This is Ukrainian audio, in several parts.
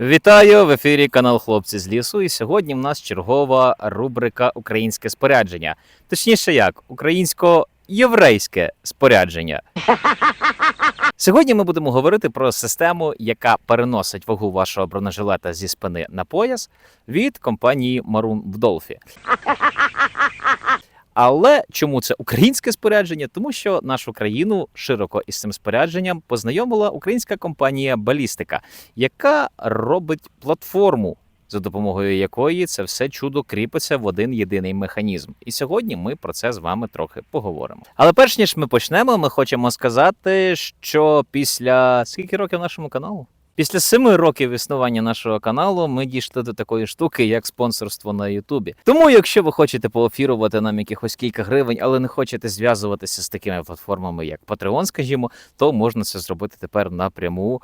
Вітаю в ефірі канал Хлопці з лісу. І сьогодні в нас чергова рубрика Українське спорядження. Точніше, як українсько-єврейське спорядження. Сьогодні ми будемо говорити про систему, яка переносить вагу вашого бронежилета зі спини на пояс від компанії Maroon в Долфі. Але чому це українське спорядження? Тому що нашу країну широко із цим спорядженням познайомила українська компанія Балістика, яка робить платформу, за допомогою якої це все чудо кріпиться в один єдиний механізм. І сьогодні ми про це з вами трохи поговоримо. Але перш ніж ми почнемо, ми хочемо сказати, що після скільки років нашому каналу? Після семи років існування нашого каналу ми дійшли до такої штуки, як спонсорство на Ютубі. Тому, якщо ви хочете поофірувати нам якихось кілька гривень, але не хочете зв'язуватися з такими платформами, як Patreon, скажімо, то можна це зробити тепер напряму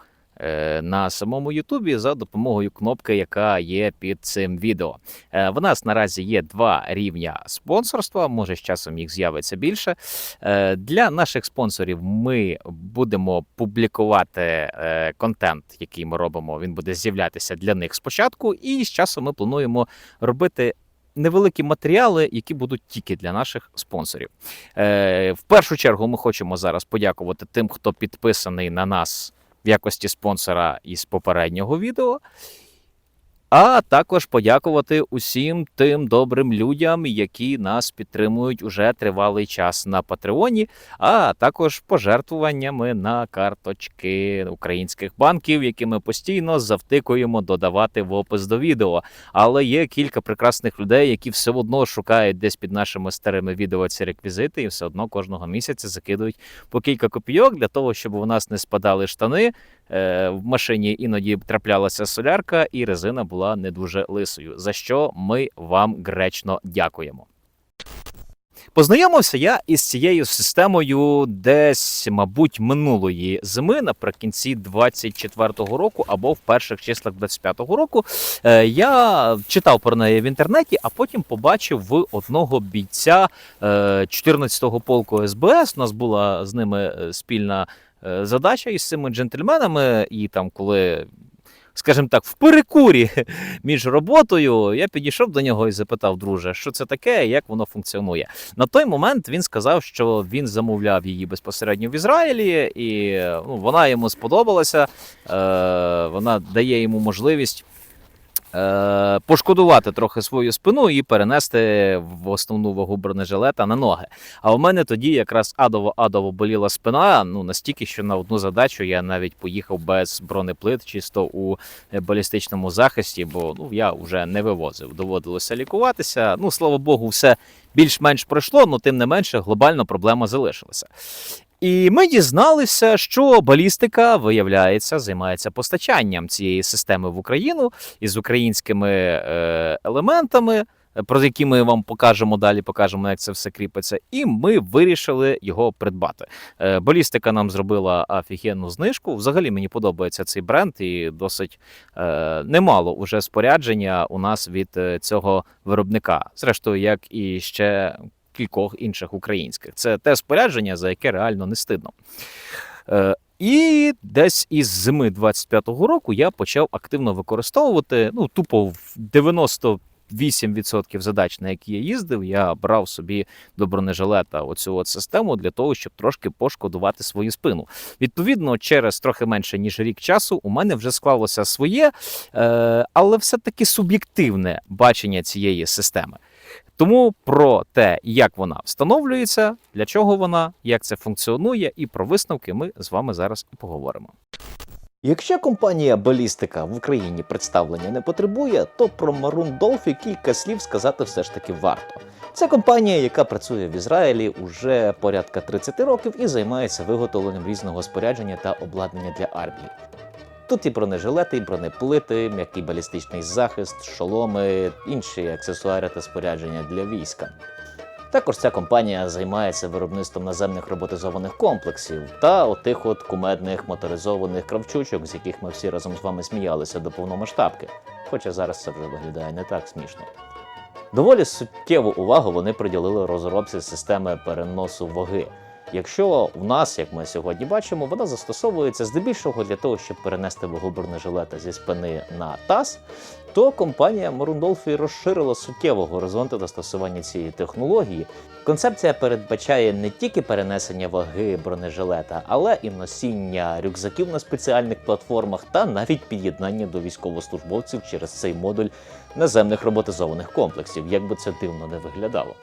на самому Ютубі за допомогою кнопки, яка є під цим відео. Е, В нас наразі є два рівня спонсорства. Може, з часом їх з'явиться більше. Е, Для наших спонсорів ми будемо публікувати е, контент, який ми робимо. Він буде з'являтися для них спочатку, і з часом ми плануємо робити. Невеликі матеріали, які будуть тільки для наших спонсорів. Е, в першу чергу ми хочемо зараз подякувати тим, хто підписаний на нас в якості спонсора із попереднього відео. А також подякувати усім тим добрим людям, які нас підтримують уже тривалий час на Патреоні, а також пожертвуваннями на карточки українських банків, які ми постійно завтикуємо додавати в опис до відео. Але є кілька прекрасних людей, які все одно шукають десь під нашими старими відео ці реквізити, і все одно кожного місяця закидують по кілька копійок для того, щоб у нас не спадали штани. Е, В машині іноді траплялася солярка, і резина була не дуже лисою. За що ми вам гречно дякуємо. Познайомився я із цією системою десь, мабуть, минулої зими, наприкінці 24-го року або в перших числах 25-го року. Е, Я читав про неї в інтернеті, а потім побачив в одного бійця е, 14-го полку СБС. У нас була з ними е, спільна е, задача із цими джентльменами, і там, коли. Скажімо так, в перекурі між роботою я підійшов до нього і запитав, друже, що це таке, як воно функціонує. На той момент він сказав, що він замовляв її безпосередньо в Ізраїлі, і ну, вона йому сподобалася. Е, вона дає йому можливість. Е, Пошкодувати трохи свою спину і перенести в основну вагу бронежилета на ноги. А у мене тоді якраз адово-адово боліла спина. Ну настільки, що на одну задачу я навіть поїхав без бронеплит, чисто у е, балістичному захисті, бо ну я вже не вивозив. Доводилося лікуватися. Ну слава Богу, все більш-менш пройшло, але тим не менше глобально проблема залишилася. І ми дізналися, що балістика, виявляється, займається постачанням цієї системи в Україну із українськими е, елементами, про які ми вам покажемо далі, покажемо, як це все кріпиться. І ми вирішили його придбати. Е, балістика нам зробила офігенну знижку. Взагалі мені подобається цей бренд, і досить е, немало уже спорядження у нас від цього виробника. Зрештою, як і ще кількох інших українських. Це те спорядження, за яке реально не стидно. Е, і десь із зими 25-го року я почав активно використовувати ну, тупо в 90 8% задач, на які я їздив, я брав собі до бронежилета оцю от систему для того, щоб трошки пошкодувати свою спину. Відповідно, через трохи менше ніж рік часу у мене вже склалося своє, е, але все-таки суб'єктивне бачення цієї системи. Тому про те, як вона встановлюється, для чого вона, як це функціонує, і про висновки ми з вами зараз і поговоримо. Якщо компанія Балістика в Україні представлення не потребує, то про Maroon Dolphy кілька слів сказати все ж таки варто. Це компанія, яка працює в Ізраїлі уже порядка 30 років і займається виготовленням різного спорядження та обладнання для армії. Тут і бронежилети, і бронеплити, м'який балістичний захист, шоломи, інші аксесуари та спорядження для війська. Також ця компанія займається виробництвом наземних роботизованих комплексів та отих от кумедних моторизованих кравчучок, з яких ми всі разом з вами сміялися до повномасштабки. Хоча зараз це вже виглядає не так смішно. Доволі суттєву увагу вони приділили розробці системи переносу ваги. Якщо в нас, як ми сьогодні бачимо, вона застосовується здебільшого для того, щоб перенести вагу бронежилета зі спини на таз, то компанія Maroon розширила суттєво горизонти застосування цієї технології. Концепція передбачає не тільки перенесення ваги бронежилета, але і носіння рюкзаків на спеціальних платформах та навіть під'єднання до військовослужбовців через цей модуль наземних роботизованих комплексів, як би це дивно не виглядало.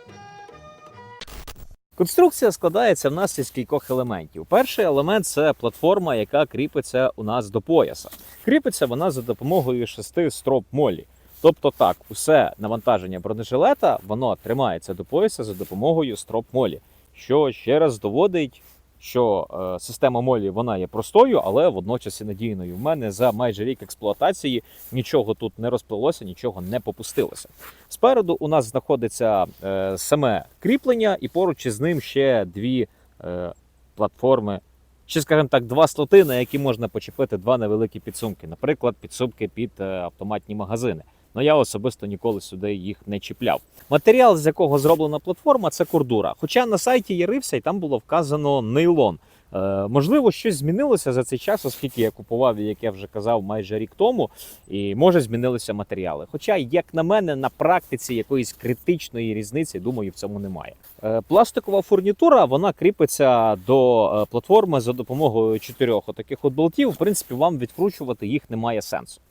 Конструкція складається в нас із кількох елементів. Перший елемент це платформа, яка кріпиться у нас до пояса. Кріпиться вона за допомогою шести строп молі. Тобто так, усе навантаження бронежилета воно тримається до пояса за допомогою строп молі, що ще раз доводить, що е, система молі вона є простою, але водночас і надійною. В мене за майже рік експлуатації нічого тут не розплилося, нічого не попустилося. Спереду у нас знаходиться е, саме кріплення, і поруч із ним ще дві е, платформи, чи, скажімо так, два слоти, на які можна почепити два невеликі підсумки. Наприклад, підсумки під автоматні магазини. Ну я особисто ніколи сюди їх не чіпляв. Матеріал, з якого зроблена платформа, це кордура. Хоча на сайті я рився, і там було вказано нейлон. Е, можливо, щось змінилося за цей час, оскільки я купував, як я вже казав, майже рік тому, і може змінилися матеріали. Хоча, як на мене, на практиці якоїсь критичної різниці, думаю, в цьому немає. Е, Пластикова фурнітура вона кріпиться до е, платформи за допомогою чотирьох отаких от болтів. В принципі, вам відкручувати їх немає сенсу.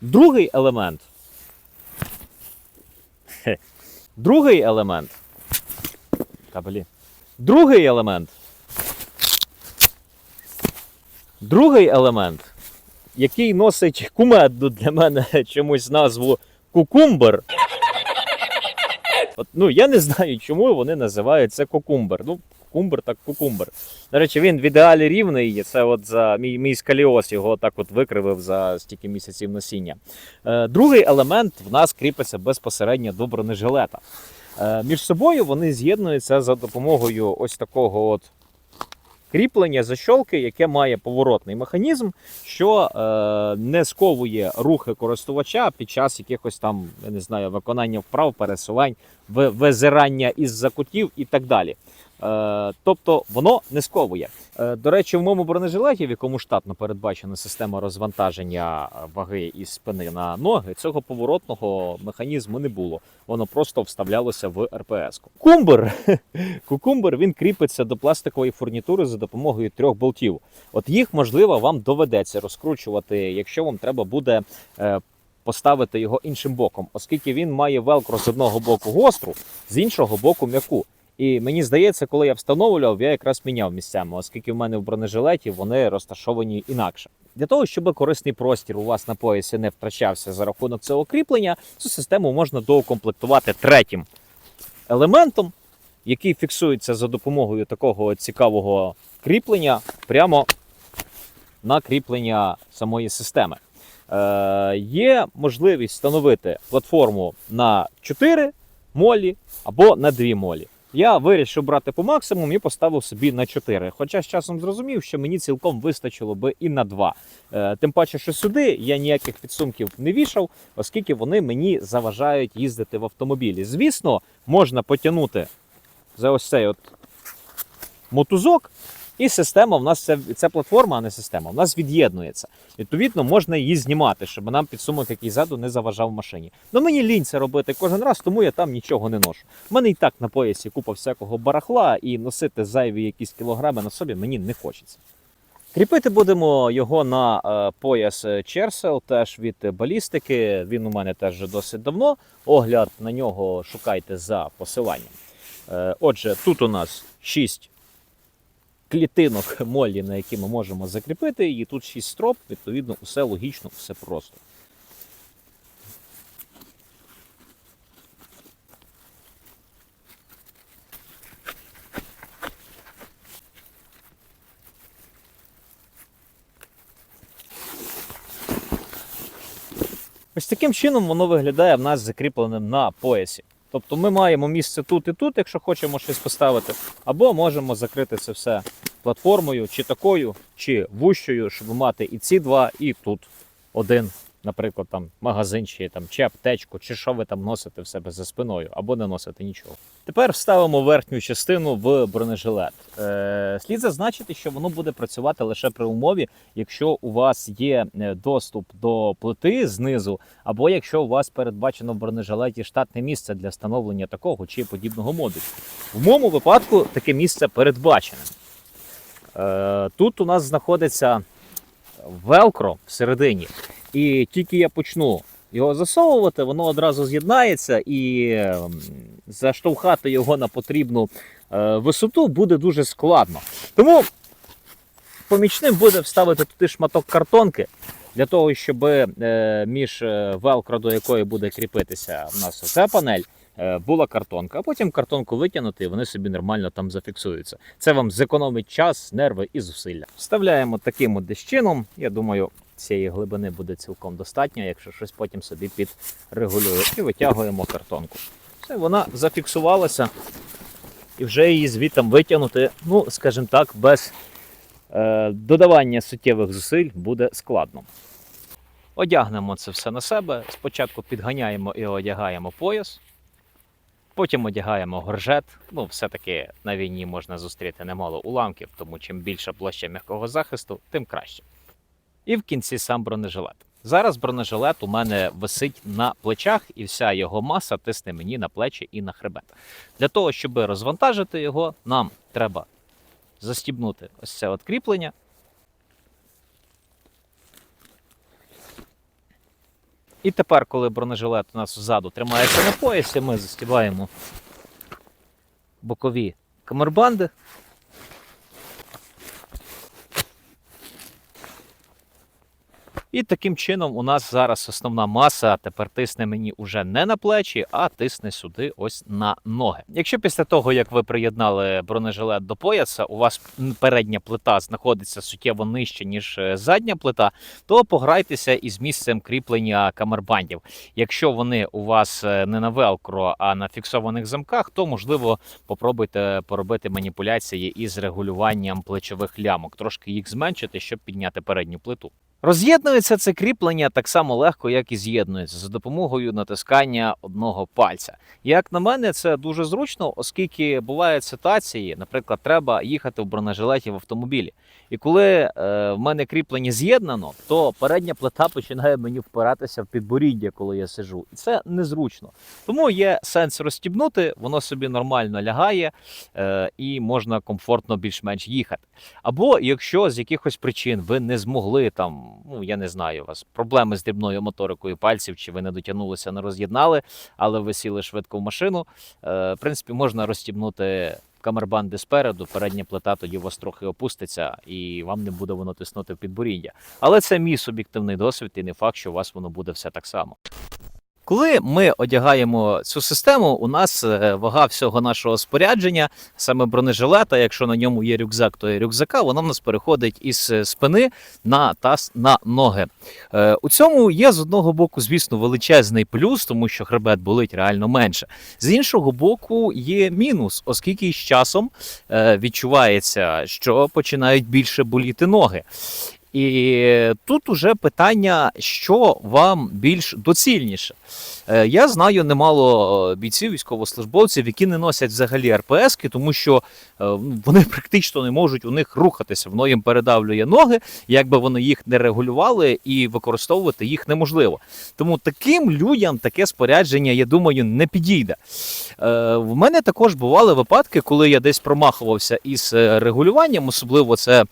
Другий елемент. Другий елемент. Кабелі. Другий елемент. Другий елемент, який носить кумедну для мене чомусь назву кукумбер. От, ну, я не знаю, чому вони називають це кукумбер. Ну, кукумбер так кукумбер. До речі, він в ідеалі рівний. Це от за мій, мій скаліоз його так от викривив за стільки місяців носіння. Е, другий елемент в нас кріпиться безпосередньо до бронежилета. Е, між собою вони з'єднуються за допомогою ось такого от кріплення защолки, яке має поворотний механізм, що е, не сковує рухи користувача під час якихось там, я не знаю, виконання вправ, пересувань, визирання із закутів і так далі. Е, тобто воно не сковує. Е, до речі, в моєму бронежилеті, в якому штатно передбачена система розвантаження е, ваги із спини на ноги, цього поворотного механізму не було. Воно просто вставлялося в РПС. Кумбер Кукумбер він кріпиться до пластикової фурнітури за допомогою трьох болтів. От їх можливо вам доведеться розкручувати, якщо вам треба буде. Поставити його іншим боком, оскільки він має велкро з одного боку гостру, з іншого боку м'яку. І мені здається, коли я встановлював, я якраз міняв місцями, оскільки в мене в бронежилеті вони розташовані інакше. Для того, щоб корисний простір у вас на поясі не втрачався за рахунок цього кріплення, цю систему можна доукомплектувати третім елементом, який фіксується за допомогою такого цікавого кріплення прямо на кріплення самої системи. Е, є можливість встановити платформу на 4 молі або на 2 молі. Я вирішив брати по максимуму і поставив собі на 4. Хоча з часом зрозумів, що мені цілком вистачило би і на 2. Е, тим паче, що сюди я ніяких підсумків не вішав, оскільки вони мені заважають їздити в автомобілі. Звісно, можна потягнути за ось цей от мотузок, і система в нас це, це платформа, а не система. В нас від'єднується. Відповідно, можна її знімати, щоб нам підсумок, який ззаду, не заважав машині. Ну мені лінь це робити кожен раз, тому я там нічого не ношу. У мене і так на поясі купа всякого барахла, і носити зайві якісь кілограми на собі мені не хочеться. Кріпити будемо його на е, пояс Черсел, теж від балістики. Він у мене теж досить давно. Огляд на нього шукайте за посиланням. Е, отже, тут у нас 6 клітинок молі, на які ми можемо закріпити, і тут 6 строп, відповідно, усе логічно, все просто. Ось таким чином воно виглядає в нас закріпленим на поясі. Тобто ми маємо місце тут і тут, якщо хочемо щось поставити, або можемо закрити це все платформою, чи такою, чи вущою, щоб мати і ці два, і тут один наприклад, там магазин, чи там чи аптечку, чи що ви там носите в себе за спиною, або не носите нічого. Тепер вставимо верхню частину в бронежилет. Е, слід зазначити, що воно буде працювати лише при умові, якщо у вас є е, доступ до плити знизу, або якщо у вас передбачено в бронежилеті штатне місце для встановлення такого чи подібного модулю. В моєму випадку таке місце передбачене. Е, тут у нас знаходиться велкро всередині, і тільки я почну його засовувати, воно одразу з'єднається і ем, заштовхати його на потрібну е, висоту буде дуже складно. Тому помічним буде вставити туди шматок картонки для того, щоб е, між е, велкро, до якої буде кріпитися в нас оця панель. Е, Була картонка, а потім картонку витягнути, і вони собі нормально там зафіксуються. Це вам зекономить час, нерви і зусилля. Вставляємо таким от десь чином. Я думаю, цієї глибини буде цілком достатньо, якщо щось потім собі підрегулює. І витягуємо картонку. Все, вона зафіксувалася, і вже її звітом витягнути, ну, скажімо так, без е, додавання суттєвих зусиль буде складно. Одягнемо це все на себе. Спочатку підганяємо і одягаємо пояс. Потім одягаємо горжет. Ну, все-таки на війні можна зустріти немало уламків, тому чим більша площа м'якого захисту, тим краще. І в кінці сам бронежилет. Зараз бронежилет у мене висить на плечах, і вся його маса тисне мені на плечі і на хребет. Для того, щоб розвантажити його, нам треба застібнути ось це от кріплення. І тепер, коли бронежилет у нас ззаду тримається на поясі, ми застібаємо бокові камербанди. І таким чином у нас зараз основна маса тепер тисне мені уже не на плечі, а тисне сюди ось на ноги. Якщо після того, як ви приєднали бронежилет до пояса, у вас передня плита знаходиться суттєво нижче, ніж е, задня плита, то пограйтеся із місцем кріплення камербандів. Якщо вони у вас е, не на велкро, а на фіксованих замках, то можливо попробуйте поробити маніпуляції із регулюванням плечових лямок, трошки їх зменшити, щоб підняти передню плиту. Роз'єднується це кріплення так само легко, як і з'єднується за допомогою натискання одного пальця. Як на мене, це дуже зручно, оскільки бувають ситуації, наприклад, треба їхати в бронежилеті в автомобілі. І коли е, в мене кріплення з'єднано, то передня плита починає мені впиратися в підборіддя, коли я сижу. І це незручно. Тому є сенс розстібнути, воно собі нормально лягає е, і можна комфортно більш-менш їхати. Або якщо з якихось причин ви не змогли там, ну я не знаю, у вас проблеми з дрібною моторикою пальців, чи ви не дотягнулися, не роз'єднали, але ви сіли швидко в машину. Е, в принципі, можна розстібнути камербанди спереду, передня плита тоді у вас трохи опуститься, і вам не буде воно тиснути в підборіддя. Але це мій суб'єктивний досвід, і не факт, що у вас воно буде все так само. Коли ми одягаємо цю систему, у нас е, вага всього нашого спорядження, саме бронежилета, якщо на ньому є рюкзак, то і рюкзака, воно в нас переходить із е, спини на таз на ноги. Е, У цьому є з одного боку, звісно, величезний плюс, тому що хребет болить реально менше. З іншого боку, є мінус, оскільки з часом відчувається, що починають більше боліти ноги. І тут уже питання, що вам більш доцільніше. Е, Я знаю немало е, бійців, військовослужбовців, які не носять взагалі РПСки, тому що е, вони практично не можуть у них рухатися. Воно їм передавлює ноги, якби вони їх не регулювали, і використовувати їх неможливо. Тому таким людям таке спорядження, я думаю, не підійде. В мене також бували випадки, коли я десь промахувався із регулюванням, особливо це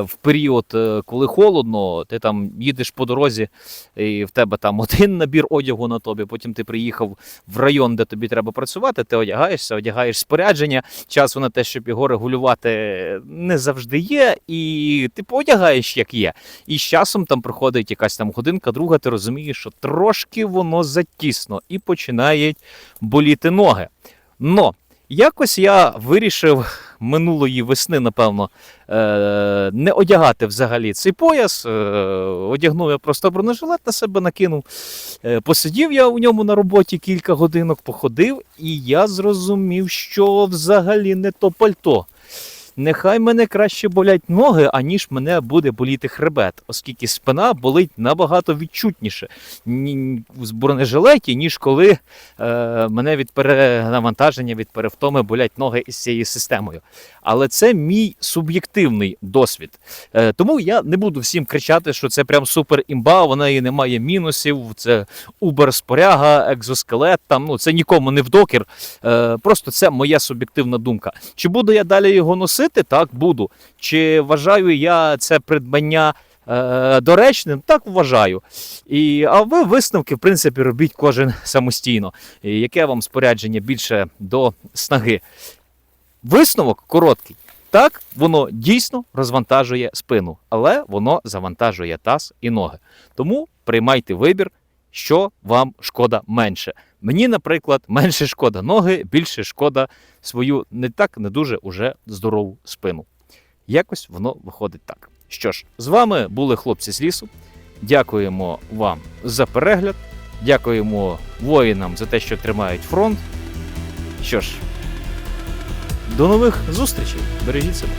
в період, коли холодно, ти там їдеш по дорозі, і в тебе там один набір одягу на тобі. Потім ти приїхав в район, де тобі треба працювати, ти одягаєшся, одягаєш спорядження. Часу на те, щоб його регулювати, не завжди є, і ти одягаєш як є. І з часом там проходить якась там годинка, друга, ти розумієш, що трошки воно затісно і починають боліти ноги. Но якось я вирішив минулої весни, напевно, е, не одягати взагалі цей пояс. Е, одягнув я просто бронежилет на себе накинув. Е, посидів я у ньому на роботі кілька годинок, походив, і я зрозумів, що взагалі не то пальто. Нехай мене краще болять ноги, аніж мене буде боліти хребет, оскільки спина болить набагато відчутніше ні- в бронежилеті, ніж коли е, мене від перенавантаження, від перевтоми болять ноги із цією системою. Але це мій суб'єктивний досвід. Е, тому я не буду всім кричати, що це прям супер імба, вона і не має мінусів. Це убер споряга, екзоскелет. Там ну це нікому не в докір. Е, просто це моя суб'єктивна думка. Чи буду я далі його носити? Так, буду. Чи вважаю я це придбання е, доречним? Так вважаю. І, а ви висновки, в принципі, робіть кожен самостійно. І яке вам спорядження більше до снаги? Висновок короткий. Так, воно дійсно розвантажує спину, але воно завантажує таз і ноги. Тому приймайте вибір, що вам шкода менше. Мені, наприклад, менше шкода ноги, більше шкода свою не так не дуже уже здорову спину. Якось воно виходить так. Що ж, з вами були хлопці з лісу. Дякуємо вам за перегляд. Дякуємо воїнам за те, що тримають фронт. Що ж, до нових зустрічей. Бережіть себе.